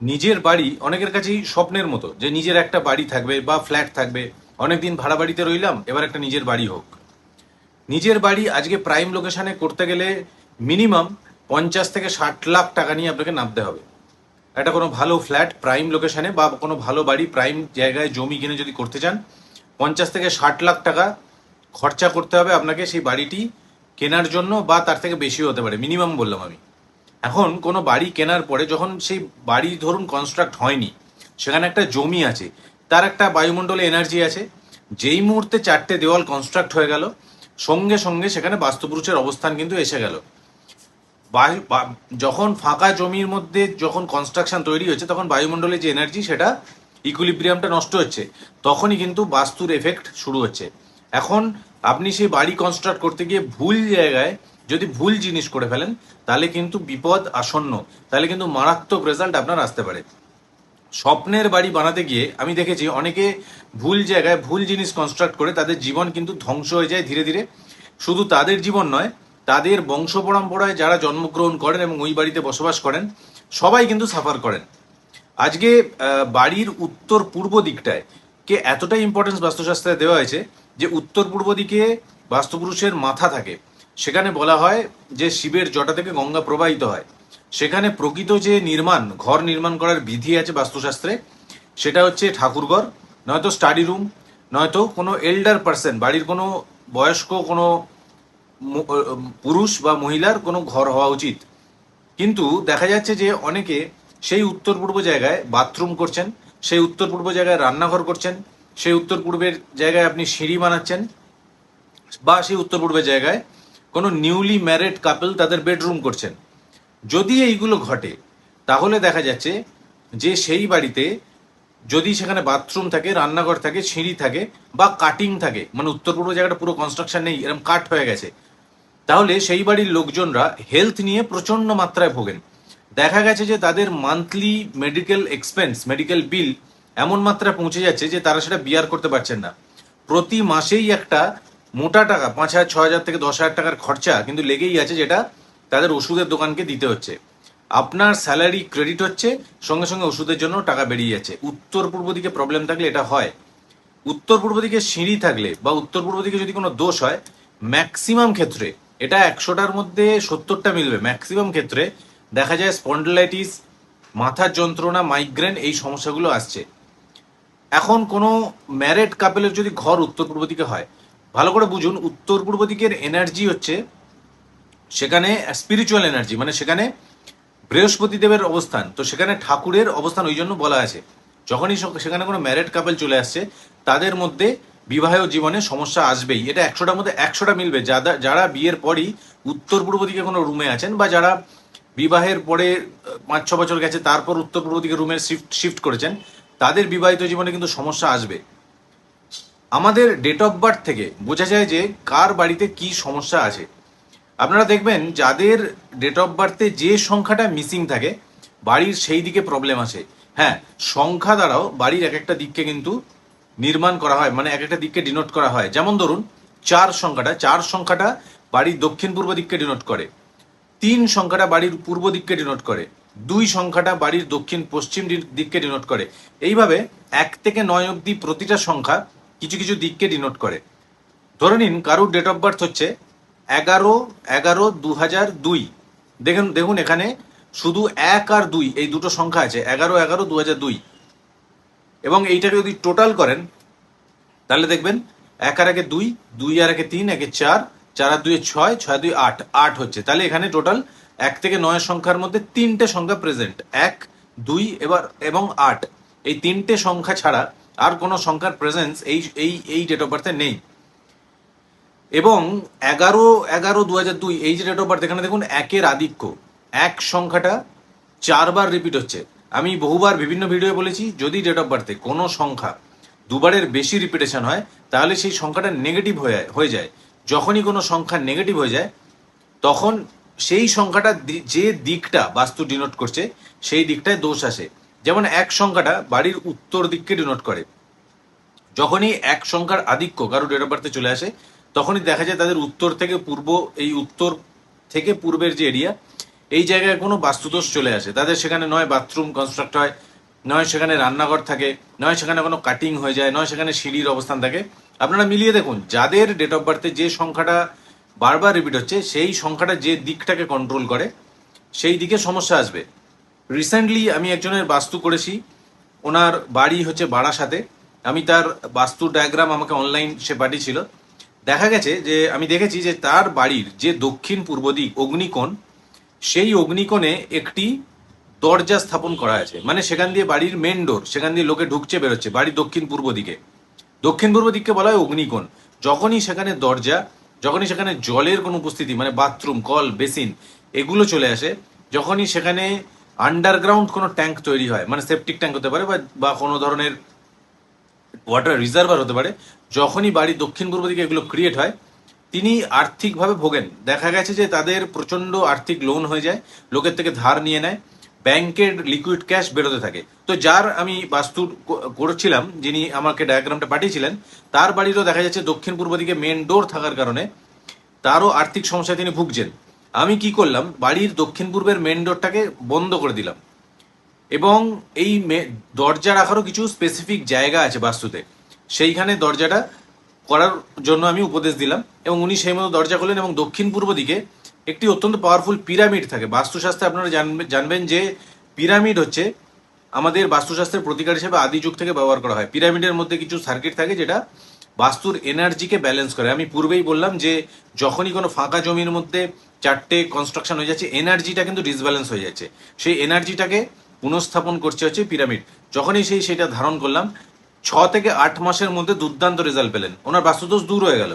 নিজের বাড়ি অনেকের কাছেই স্বপ্নের মতো, যে নিজের একটা বাড়ি থাকবে বা ফ্ল্যাট থাকবে। অনেকদিন ভাড়া বাড়িতে রইলাম, এবার একটা নিজের বাড়ি হোক। নিজের বাড়ি আজকে প্রাইম লোকেশানে করতে গেলে মিনিমাম পঞ্চাশ থেকে ষাট লাখ টাকা নিয়ে আপনাকে নামতে হবে। একটা কোনো ভালো ফ্ল্যাট প্রাইম লোকেশানে বা কোনো ভালো বাড়ি প্রাইম জায়গায় জমি কিনে যদি করতে চান, পঞ্চাশ থেকে ষাট লাখ টাকা খরচা করতে হবে আপনাকে সেই বাড়িটি কেনার জন্য বা তার থেকে বেশি হতে পারে মিনিমাম বললাম আমি। এখন কোনো বাড়ি কেনার পরে যখন সেই বাড়ি ধরুন কনস্ট্রাক্ট হয়নি, সেখানে একটা জমি আছে, তার একটা বায়ুমণ্ডলে এনার্জি আছে, যেই মুহূর্তে চারটে দেওয়াল কনস্ট্রাক্ট হয়ে গেল, সঙ্গে সঙ্গে সেখানে বাস্তুপুরুষের অবস্থান কিন্তু এসে গেল। যখন ফাঁকা জমির মধ্যে যখন কনস্ট্রাকশন তৈরি হচ্ছে তখন বায়ুমণ্ডলের যে এনার্জি সেটা ইকুলিব্রিয়ামটা নষ্ট হচ্ছে। তখনই কিন্তু বাস্তুর এফেক্ট শুরু হচ্ছে। এখন আপনি সেই বাড়ি কনস্ট্রাক্ট করতে গিয়ে ভুল জায়গায় যদি ভুল জিনিস করে ফেলেন, তাহলে কিন্তু বিপদ আসন্ন, তাহলে কিন্তু মারাত্মক রেজাল্ট আপনার আসতে পারে। স্বপ্নের বাড়ি বানাতে গিয়ে আমি দেখেছি অনেকে ভুল জায়গায় ভুল জিনিস কনস্ট্রাক্ট করে তাদের জীবন কিন্তু ধ্বংস হয়ে যায় ধীরে ধীরে। শুধু তাদের জীবন নয়, তাদের বংশ পরম্পরায় যারা জন্মগ্রহণ করেন এবং ওই বাড়িতে বসবাস করেন, সবাই কিন্তু সাফার করেন। আজকে বাড়ির উত্তর পূর্ব দিকটায় কে এতটাই ইম্পর্টেন্স বাস্তুশাস্ত্রে দেওয়া হয়েছে যে উত্তর পূর্ব দিকে বাস্তুপুরুষের মাথা থাকে। সেখানে বলা হয় যে শিবের জটা থেকে গঙ্গা প্রবাহিত হয়। সেখানে প্রকৃত যে নির্মাণ, ঘর নির্মাণ করার বিধি আছে বাস্তুশাস্ত্রে, সেটা হচ্ছে ঠাকুরঘর, নয়তো স্টাডি রুম নয়তো কোনো এল্ডার পার্সন বাড়ির কোনো বয়স্ক, কোনো পুরুষ বা মহিলার কোনো ঘর হওয়া উচিত। কিন্তু দেখা যাচ্ছে যে অনেকে সেই উত্তর পূর্ব জায়গায় বাথরুম করছেন, সেই উত্তর পূর্ব জায়গায় রান্নাঘর করছেন, সেই উত্তর পূর্বের জায়গায় আপনি সিঁড়ি বানাচ্ছেন, বা সেই উত্তর পূর্বের জায়গায় কোনো নিউলি ম্যারেড কাপল তাদের বেডরুম করছেন। যদি এইগুলো ঘটে, তাহলে দেখা যাচ্ছে যে সেই বাড়িতে যদি সেখানে বাথরুম থাকে, রান্নাঘর থাকে, সিঁড়ি থাকে বা কাটিং থাকে মানে উত্তর পূর্ব জায়গাটা পুরো কনস্ট্রাকশন নেই এরকম কাট হয়ে গেছে, তাহলে সেই বাড়ির লোকজনরা হেলথ নিয়ে প্রচণ্ড মাত্রায় ভোগেন। দেখা গেছে যে তাদের monthly medical expense medical bill এমন মাত্রায় পৌঁছে যাচ্ছে যে তারা সেটা বিয়ার করতে পারছেন না। প্রতি মাসেই একটা মোটা টাকা, পাঁচ হাজার ছ হাজার থেকে দশ হাজার টাকার খরচা কিন্তু লেগেই আছে যেটা তাদের ওষুধের দোকানকে দিতে হচ্ছে। আপনার স্যালারি ক্রেডিট হচ্ছে, সঙ্গে সঙ্গে ওষুধের জন্য টাকা বেরিয়ে যাচ্ছে। উত্তর পূর্ব দিকে প্রবলেম থাকলে এটা হয়। উত্তর পূর্ব দিকে সিঁড়ি থাকলে বা উত্তর পূর্ব দিকে যদি কোনো দোষ হয় ম্যাক্সিমাম ক্ষেত্রে এটা একশোটার মধ্যে সত্তরটা মিলবে। ম্যাক্সিমাম ক্ষেত্রে দেখা যায় স্পন্ডলাইটিস মাথার যন্ত্রণা মাইগ্রেন এই সমস্যাগুলো আসছে। এখন কোনো ম্যারেড কাপেলের যদি ঘর উত্তর পূর্ব দিকে হয় ভালো করে বুঝুন, উত্তর পূর্ব দিকের এনার্জি হচ্ছে সেখানে স্পিরিচুয়াল এনার্জি মানে সেখানে বৃহস্পতি দেবের অবস্থান। তো সেখানে ঠাকুরের অবস্থান ওই জন্য বলা আছে। যখনই সেখানে কোনো ম্যারেড কাপেল চলে আসছে, তাদের মধ্যে বিবাহ জীবনে সমস্যা আসবেই। এটা একশোটার মধ্যে একশোটা মিলবে। যারা যারা বিয়ের পরই উত্তর পূর্ব দিকে কোনো রুমে আছেন বা যারা বিবাহের পরে পাঁচ, ছ বছর গেছে, তারপর উত্তর পূর্ব দিকে রুমের শিফট শিফট করেছেন, তাদের বিবাহিত জীবনে কিন্তু সমস্যা আসবে। আমাদের ডেট অফ বার্থ থেকে বোঝা যায় যে কার বাড়িতে কি সমস্যা আছে। আপনারা দেখবেন যাদের ডেট অফ বার্থে যে সংখ্যাটা মিসিং থাকে, বাড়ির সেই দিকে প্রবলেম আছে। হ্যাঁ সংখ্যা দ্বারাও বাড়ির এক একটা দিককে কিন্তু নির্মাণ করা হয় মানে এক একটা দিককে ডিনোট করা হয়। যেমন ধরুন, চার সংখ্যাটা চার সংখ্যাটা বাড়ির দক্ষিণ পূর্ব দিককে ডিনোট করে। তিন সংখ্যাটা বাড়ির পূর্ব দিককে ডিনোট করে। দুই সংখ্যাটা বাড়ির দক্ষিণ পশ্চিম দিককে ডিনোট করে। এইভাবে এক থেকে নয় অবধি প্রতিটা সংখ্যা কিছু কিছু দিককে ডিনোট করে। ধরে নিন, কারুর ডেট অফ বার্থ হচ্ছে এগারো এগারো দু হাজার দুই। দেখুন দেখুন এখানে শুধু এক আর দুই, এই দুটো সংখ্যা আছে, এগারো এগারো দু হাজার দুই। এবং এইটাকে যদি টোটাল করেন, তাহলে দেখবেন এক আর একে দুই দুই আর একে তিন, একে চার চার আর দুয়ে ছয় ছয় দুই আট আট হচ্ছে। তাহলে এখানে টোটাল এক থেকে নয় সংখ্যার মধ্যে তিনটে সংখ্যা প্রেজেন্ট এক, দুই, এবার, এবং আট। এই তিনটে সংখ্যা ছাড়া আর কোনো সংখ্যার প্রেজেন্স এই এই এই ডেট অফ বার্থে নেই। এবং এগারো এগারো দু হাজার দুই, এই যে ডেট অফ বার্থ এখানে দেখুন একের আধিক্য। এক সংখ্যাটা চারবার রিপিট হচ্ছে। আমি বহুবার বিভিন্ন ভিডিও বলেছি, যদি ডেট অফ বার্থে কোনো সংখ্যা দুবারের বেশি রিপিটেশন হয়, তাহলে সেই সংখ্যাটা নেগেটিভ হয়ে হয়ে যায়। যখনই কোনো সংখ্যা নেগেটিভ হয়ে যায়, তখন সেই সংখ্যাটা যে দিকটা বাস্তু ডিনোট করছে, সেই দিকটায় দোষ আসে। যেমন এক সংখ্যাটা বাড়ির উত্তর দিককে ডিনোট করে। যখনই এক সংখ্যার আধিক্য কারও ডেট অফ বার্থে চলে আসে, তখনই দেখা যায় তাদের উত্তর থেকে পূর্ব, এই উত্তর থেকে পূর্বের যে এরিয়া এই জায়গায় কোনো বাস্তুদোষ চলে আসে। তাদের সেখানে নয় বাথরুম কনস্ট্রাক্ট হয়, নয় সেখানে রান্নাঘর থাকে, নয় সেখানে কোনো কাটিং হয়ে যায়, নয় সেখানে সিঁড়ির অবস্থান থাকে। আপনারা মিলিয়ে দেখুন, যাদের ডেট অফ বার্থে যে সংখ্যাটা বারবার রিপিট হচ্ছে, সেই সংখ্যাটা যে দিকটাকে কন্ট্রোল করে, সেই দিকে সমস্যা আসবে। রিসেন্টলি আমি একজনের বাস্তু করেছি। ওনার বাড়ি হচ্ছে বারাসাতে। আমি তার বাস্তু ডায়াগ্রাম আমাকে অনলাইন সে পাঠিয়েছিল। দেখা গেছে যে, আমি দেখেছি যে তার বাড়ির যে দক্ষিণ পূর্ব দিক অগ্নিকোণ, সেই অগ্নিকোণে একটি দরজা স্থাপন করা আছে। মানে সেখান দিয়ে বাড়ির মেন ডোর সেখান দিয়ে লোকে ঢুকছে, বেরোচ্ছে, বাড়ির দক্ষিণ পূর্ব দিকে। দক্ষিণ পূর্ব দিককে বলা হয় অগ্নিকোণ। যখনই সেখানে দরজা, যখনই সেখানে জলের কোনো উপস্থিতি মানে বাথরুম কল বেসিন এগুলো চলে আসে, যখনই সেখানে আন্ডারগ্রাউন্ড কোনো ট্যাঙ্ক তৈরি হয় মানে সেপটিক ট্যাঙ্ক হতে পারে বা- কোনো ধরনের ওয়াটার রিজার্ভার হতে পারে, যখনই বাড়ি দক্ষিণ পূর্ব দিকে এগুলো ক্রিয়েট হয়, তিনি আর্থিকভাবে ভোগেন। দেখা গেছে যে তাদের প্রচণ্ড আর্থিক লোন হয়ে যায়, লোকের থেকে ধার নিয়ে নেয়, ব্যাংকের লিকুইড ক্যাশ বেরোতে থাকে। তো যার আমি বাস্তু করেছিলাম, যিনি আমাকে ডায়াগ্রামটা পাঠিয়েছিলেন, তার বাড়িরও দেখা যাচ্ছে দক্ষিণ পূর্ব দিকে মেন ডোর থাকার কারণে তারও আর্থিক সমস্যায় তিনি ভুগছেন। আমি কি করলাম? বাড়ির দক্ষিণ পূর্বের মেন ডোরটাকে বন্ধ করে দিলাম। এবং এই দরজা রাখারও কিছু স্পেসিফিক জায়গা আছে বাস্তুতে। সেইখানে দরজাটা করার জন্য আমি উপদেশ দিলাম এবং উনি সেই মতো দরজা করলেন এবং দক্ষিণ পূর্ব দিকে একটি অত্যন্ত পাওয়ারফুল পিরামিড থাকে। বাস্তুশাস্ত্রে আপনারা জানবে, জানবেন যে পিরামিড হচ্ছে আমাদের বাস্তুশাস্ত্রের প্রতিকার হিসেবে আদি যুগ থেকে ব্যবহার করা হয়। পিরামিডের মধ্যে কিছু সার্কিট থাকে যেটা বাস্তুর এনার্জিকে ব্যালেন্স করে। আমি পূর্বেই বললাম যে, যখনই কোনো ফাঁকা জমির মধ্যে চারটে কনস্ট্রাকশন হয়ে যাচ্ছে এনার্জিটা কিন্তু ডিসব্যালেন্স হয়ে যাচ্ছে। সেই এনার্জিটাকে পুনঃস্থাপন করছে হচ্ছে পিরামিড যখনই সেই সেটা ধারণ করলাম, ছ থেকে আট মাসের মধ্যে দুর্দান্ত রেজাল্ট পেলেন। ওনার বাস্তুদোষ দূর হয়ে গেল।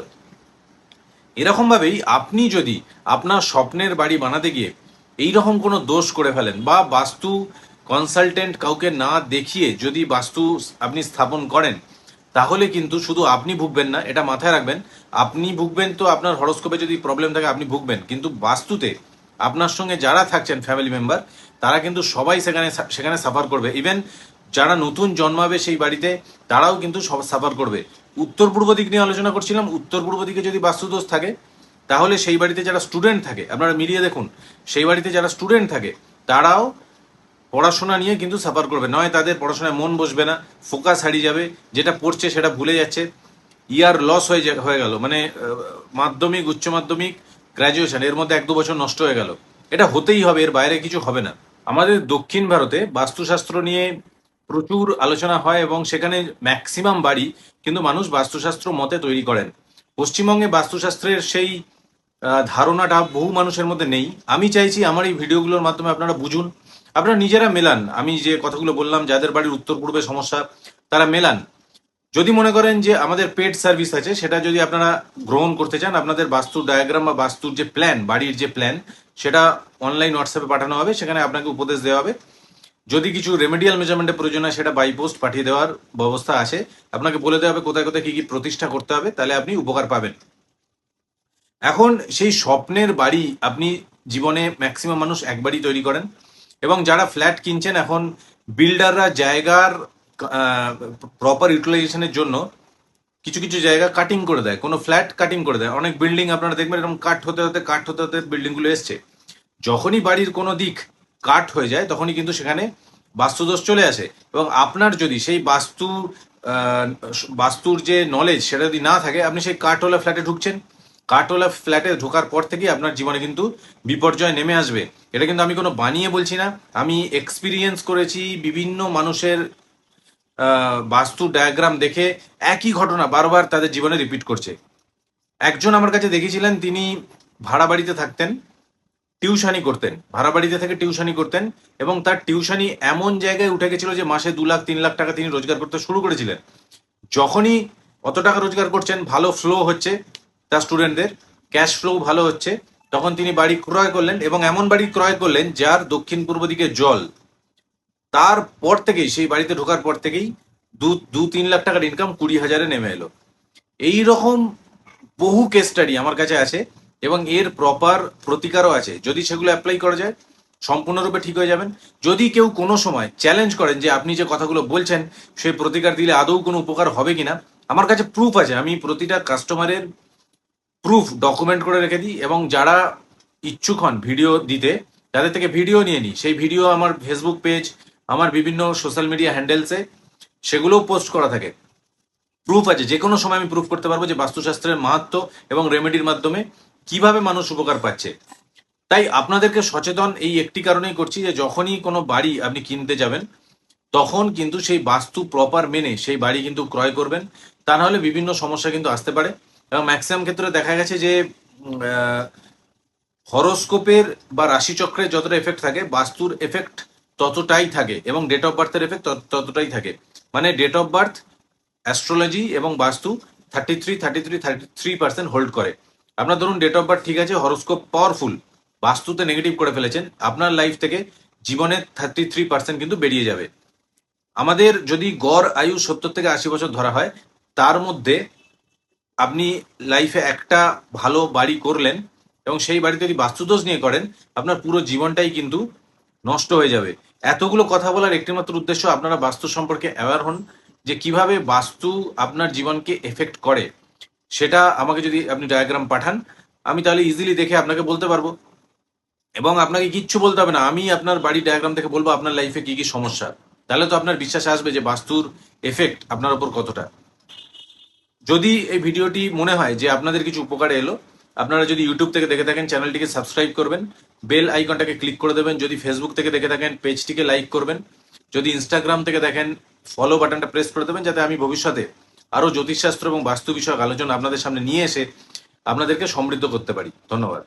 এরকম ভাবেই আপনি যদি আপনার স্বপ্নের বাড়ি বানাতে গিয়ে এই রকম কোনো দোষ করে ফেলেন বা বাস্তু কনসালটেন্ট কাউকে না দেখিয়ে যদি বাস্তু আপনি স্থাপন করেন তাহলে কিন্তু শুধু আপনি ভুগবেন না, এটা মাথায় রাখবেন। আপনি ভুগবেন তো আপনার হরস্কোপে যদি প্রবলেম থাকে, আপনি ভুগবেন। কিন্তু বাস্তুতে আপনার সঙ্গে যারা থাকছেন ফ্যামিলি মেম্বার তারা কিন্তু সবাই সেখানে সেখানে সাফার করবে। ইভেন যারা নতুন জন্মাবে সেই বাড়িতে, তারাও কিন্তু সব সাফার করবে। উত্তর পূর্ব দিক নিয়ে আলোচনা করছিলাম, উত্তর পূর্ব দিকে যদি বাস্তুদোষ থাকে, তাহলে সেই বাড়িতে যারা স্টুডেন্ট থাকে, আপনারা মিলিয়ে দেখুন, সেই বাড়িতে যারা স্টুডেন্ট থাকে, তারাও পড়াশোনা নিয়ে কিন্তু সাফার করবে। নয়, তাদের পড়াশোনায় মন বসবে না ফোকাস হারিয়ে যাবে, যেটা পড়ছে সেটা ভুলে যাচ্ছে ইয়ার লস হয়ে হয়ে গেল। মানে মাধ্যমিক, উচ্চ মাধ্যমিক গ্র্যাজুয়েশন এর মধ্যে এক দু বছর নষ্ট হয়ে গেল। এটা হতেই হবে, এর বাইরে কিছু হবে না। আমাদের দক্ষিণ ভারতে বাস্তুশাস্ত্র নিয়ে প্রচুর আলোচনা হয় এবং সেখানে ম্যাক্সিমাম বাড়ি কিন্তু মানুষ বাস্তুশাস্ত্র মতে তৈরি করেন। পশ্চিমবঙ্গে বাস্তুশাস্ত্রের সেই ধারণাটা বহু মানুষের মধ্যে নেই। আমি চাইছি আমার এই ভিডিওগুলোর মাধ্যমে আপনারা বুঝুন আপনারা নিজেরা মেলান। আমি যে কথাগুলো বললাম, যাদের বাড়ির উত্তর পূর্বে সমস্যা, তারা মেলান। যদি মনে করেন যে আমাদের পেড সার্ভিস আছে, সেটা যদি আপনারা গ্রহণ করতে চান, আপনাদের বাস্তু ডায়াগ্রাম বা বাস্তুর যে প্ল্যান, বাড়ির যে প্ল্যান, সেটা অনলাইন হোয়াটসঅ্যাপে পাঠানো হবে, সেখানে আপনাকে উপদেশ দেওয়া হবে। যদি কিছু রেমেডিয়াল মেজারমেন্টের প্রয়োজন হয়, সেটা বাই পোস্ট পাঠিয়ে দেওয়ার ব্যবস্থা আছে। আপনাকে বলে দেওয়া হবে কোথায় কোথায় কি কি প্রতিষ্ঠা করতে হবে, তাহলে আপনি উপকার পাবেন। এখন সেই স্বপ্নের বাড়ি আপনি জীবনে ম্যাক্সিমাম মানুষ একবারই তৈরি করেন। এবং যারা ফ্ল্যাট কিনছেন এখন বিল্ডাররা জায়গার প্রপার ইউটিলাইজেশনের জন্য কিছু কিছু জায়গা কাটিং করে দেয়। কোনো ফ্ল্যাট কাটিং করে দেয়। অনেক বিল্ডিং আপনারা দেখবেন এরকম কাঠ হতে হতে কাঠ হতে হতে বিল্ডিংগুলো এসছে। যখনই বাড়ির কোনো দিক কাঠ হয়ে যায়, তখনই কিন্তু সেখানে বাস্তুদোষ চলে আসে। এবং আপনার যদি সেই বাস্তু বাস্তুর যে নলেজ সেটা যদি না থাকে, আপনি সেই কাঠওয়ালা ফ্ল্যাটে ঢুকছেন। কাঠওয়ালা ফ্ল্যাটে ঢোকার পর থেকেই আপনার জীবনে কিন্তু বিপর্যয় নেমে আসবে। এটা কিন্তু আমি কোনো বানিয়ে বলছি না। আমি এক্সপিরিয়েন্স করেছি বিভিন্ন মানুষের বাস্তু ডায়াগ্রাম দেখে একই ঘটনা বারবার তাদের জীবনে রিপিট করছে। একজন আমার কাছে দেখেছিলেন, তিনি ভাড়া বাড়িতে থাকতেন টিউশনি করতেন, ভাড়া বাড়িতে থেকে টিউশনি করতেন এবং তার টিউশানি এমন জায়গায় উঠে গেছিল যে মাসে দু লাখ, তিন লাখ টাকা তিনি রোজগার করতে শুরু করেছিলেন। যখনই অত টাকা রোজগার করছেন, ভালো ফ্লো হচ্ছে তার স্টুডেন্টদের ক্যাশ ফ্লো ভালো হচ্ছে। তখন তিনি বাড়ি ক্রয় করলেন এবং এমন বাড়ি ক্রয় করলেন যার দক্ষিণ পূর্ব দিকে জল। তারপর থেকেই, সেই বাড়িতে ঢোকার পর থেকেই দু দু, তিন লাখ টাকার ইনকাম কুড়ি হাজারে নেমে এলো। এই রকম বহু কেস স্টাডি আমার কাছে আছে এবং এর প্রপার প্রতিকারও আছে। যদি সেগুলো অ্যাপ্লাই করা যায়, সম্পূর্ণরূপে ঠিক হয়ে যাবেন। যদি কেউ কোনো সময় চ্যালেঞ্জ করেন যে আপনি যে কথাগুলো বলছেন, সেই প্রতিকার দিলে আদৌ কোনো উপকার হবে কিনা, আমার কাছে প্রুফ আছে। আমি প্রতিটা কাস্টমারের প্রুফ ডকুমেন্ট করে রেখে দিই এবং যারা ইচ্ছুক হন ভিডিও দিতে, যাদের থেকে ভিডিও নিয়ে নিই, সেই ভিডিও আমার ফেসবুক পেজ আমার বিভিন্ন সোশ্যাল মিডিয়া হ্যান্ডেলসে সেগুলোও পোস্ট করা থাকে। প্রুফ আছে, যে কোনো সময় আমি প্রুফ করতে পারব যে বাস্তুশাস্ত্রের মাহাত্ম এবং রেমেডির মাধ্যমে কীভাবে মানুষ উপকার পাচ্ছে। তাই আপনাদেরকে সচেতন এই একটি কারণেই করছি যে যখনই কোনো বাড়ি আপনি কিনতে যাবেন, তখন কিন্তু সেই বাস্তু প্রপার মেনে সেই বাড়ি কিন্তু ক্রয় করবেন। তা নাহলে বিভিন্ন সমস্যা কিন্তু আসতে পারে। এবং ম্যাক্সিমাম ক্ষেত্রে দেখা গেছে যে হরোস্কোপের বা রাশিচক্রের যতটা এফেক্ট থাকে, বাস্তুর এফেক্ট ততটাই থাকে এবং ডেট অফ বার্থের এফেক্ট ততটাই থাকে। মানে ডেট অফ বার্থ অ্যাস্ট্রোলজি এবং vastu thirty three thirty three thirty three percent hold করে। আপনার ধরুন ডেট অফ বার্থ ঠিক আছে, হরোস্কোপ পাওয়ারফুল বাস্তুতে নেগেটিভ করে ফেলেছেন, আপনার লাইফ থেকে জীবনের থার্টি থ্রি পার্সেন্ট কিন্তু বেরিয়ে যাবে। আমাদের যদি গড় আয়ু সত্তর থেকে আশি বছর ধরা হয়, তার মধ্যে আপনি লাইফে একটা ভালো বাড়ি করলেন এবং সেই বাড়িতে যদি বাস্তুদোষ নিয়ে করেন, আপনার পুরো জীবনটাই কিন্তু নষ্ট হয়ে যাবে। এতগুলো কথা বলার একটিমাত্র উদ্দেশ্য আপনারা বাস্তু সম্পর্কে অ্যাওয়ার হন যে কীভাবে বাস্তু আপনার জীবনকে এফেক্ট করে। সেটা আমাকে যদি আপনি ডায়াগ্রাম পাঠান, আমি তাহলে ইজিলি দেখে আপনাকে বলতে পারব। এবং আপনাকে কিচ্ছু বলতে হবে না, আমি আপনার বাড়ি ডায়াগ্রাম থেকে বলব আপনার লাইফে কি কি সমস্যা। তাহলে তো আপনার বিশ্বাস আসবে যে বাস্তুর এফেক্ট আপনার উপর কতটা। যদি এই ভিডিওটি মনে হয় যে আপনাদের কিছু উপকারে এলো, আপনারা যদি ইউটিউব থেকে দেখে থাকেন, চ্যানেলটিকে সাবস্ক্রাইব করবেন বেল আইকনটাকে ক্লিক করে দেবেন, যদি ফেসবুক থেকে দেখে থাকেন পেজটিকে লাইক করবেন, যদি ইনস্টাগ্রাম থেকে দেখেন ফলো বাটনটা প্রেস করে দেবেন, যাতে আমি ভবিষ্যতে আরও জ্যোতিষশাস্ত্র এবং বাস্তু বিষয়ক আলোচনা আপনাদের সামনে নিয়ে এসে আপনাদেরকে সমৃদ্ধ করতে পারি। ধন্যবাদ।